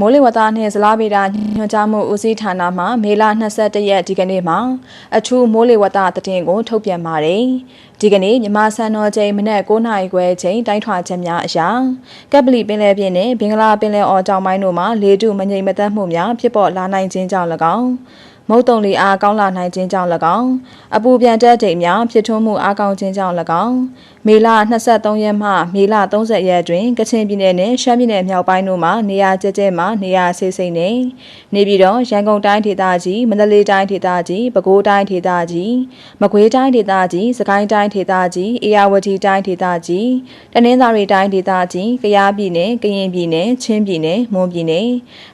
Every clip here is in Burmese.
မိုးလေဝသနှင့်ဇလားဗေဒညွှန်ကြားမှုဦးစီးဌာနမှမေလ22ရက်ဒီကနေ့မှာအထူးမိုးလေဝသသတင်းကိုထုတ်ပြန်ပါတယ်။ဒီကနေ့မြမစံတော်ချိန်မနက်9:00နာရီခွဲချိန်တိုင်းထွာချက်များအရာကပ်ပလီပင်လယ်ပြင်နှင့်ဘင်္ဂလားပင်လယ်အော်တောင်ပိုင်းတို့မှာလေတုမငြိမ်မသက်မှုများဖြစ်ပေါ်လာနိုင်ခြင်းကြောင့်၎င်းမုတ်တုံလီအားကောင်းလာနိုင်ခြင်းကြောင့်၎င်းအပူပြန်တက်တိမ်များဖြစ်ထွန်းမှုအားကောင်းခြင်းကြောင့်၎င်း မေလ23ရက်မှမေလ30ရက်တွင်ကချင်ပြည်နယ်နှင့်ရှမ်းပြည်နယ်မြောက်ပိုင်းတို့မှာနေရာကျကျမှနေရာဆိတ်ဆိတ်နေနေပြည်တော်ရန်ကုန်တိုင်းဒေသကြီးမန္တလေးတိုင်းဒေသကြီးပဲခူးတိုင်းဒေသကြီးမကွေးတိုင်းဒေသကြီးစကိုင်းတိုင်းဒေသကြီးအေရဝတီတိုင်းဒေသကြီးတနင်္သာရီတိုင်းဒေသကြီးကယားပြည်နယ်ကရင်ပြည်နယ်ချင်းပြည်နယ်မွန်ပြည်နယ်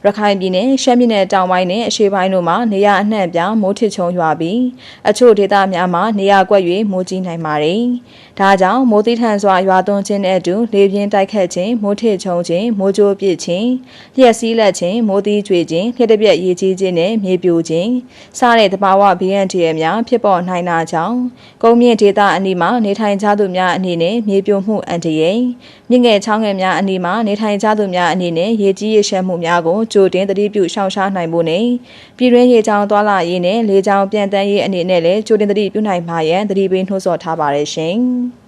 ရခိုင်ပြည်နယ်ရှမ်းပြည်နယ်တောင်ပိုင်းနဲ့အရှေ့ပိုင်းတို့မှာနေရာအနှံ့ပြားမိုးထစ်ချုံရွာပြီးအချို့ဒေသများမှာနေရာကွက်၍မိုးကြီးနိုင်ပါတယ်။ဒါကြောင့်မိုးသီးထန်စွာရွာသွန်းခြင်းနဲ့အတူလေပြင်းတိုက်ခတ်ခြင်းမိုးထစ်ချုံခြင်းမိုးကြိုးပစ်ခြင်းလျှက်စီးလက်ခြင်းမိုးသီးကျွေခြင်းလျှက်တစ်ပြက်ရေကြီးခြင်းနဲ့မြေပြိုခြင်းစတဲ့သဘာဝဘေးအန္တရာယ်များဖြစ်ပေါ်နိုင်တာကြောင့်ကုန်းမြင့်ဒေသအနီးမှာနေထိုင်ကြသူများအနေနဲ့မြေပြိုမှုအန္တရာယ်မြင့်ငယ်ချောင်းငယ်များအနီးမှာနေထိုင်ကြသူများအနေနဲ့ရေကြီးရေရှမ်းမှုများကိုကြိုတင်သတိပြုရှောင်ရှားနိုင်ဖို့နဲ့ပြည်တွင်းရေချောင်းသွားလာရေးနဲ့လေချောင်းပြန်တန်းရေးအနေနဲ့လည်းကြိုတင်သတိပြုနိုင်ပါရန်သတိပေးနှိုးဆော်ထားပါတယ်ရှင်။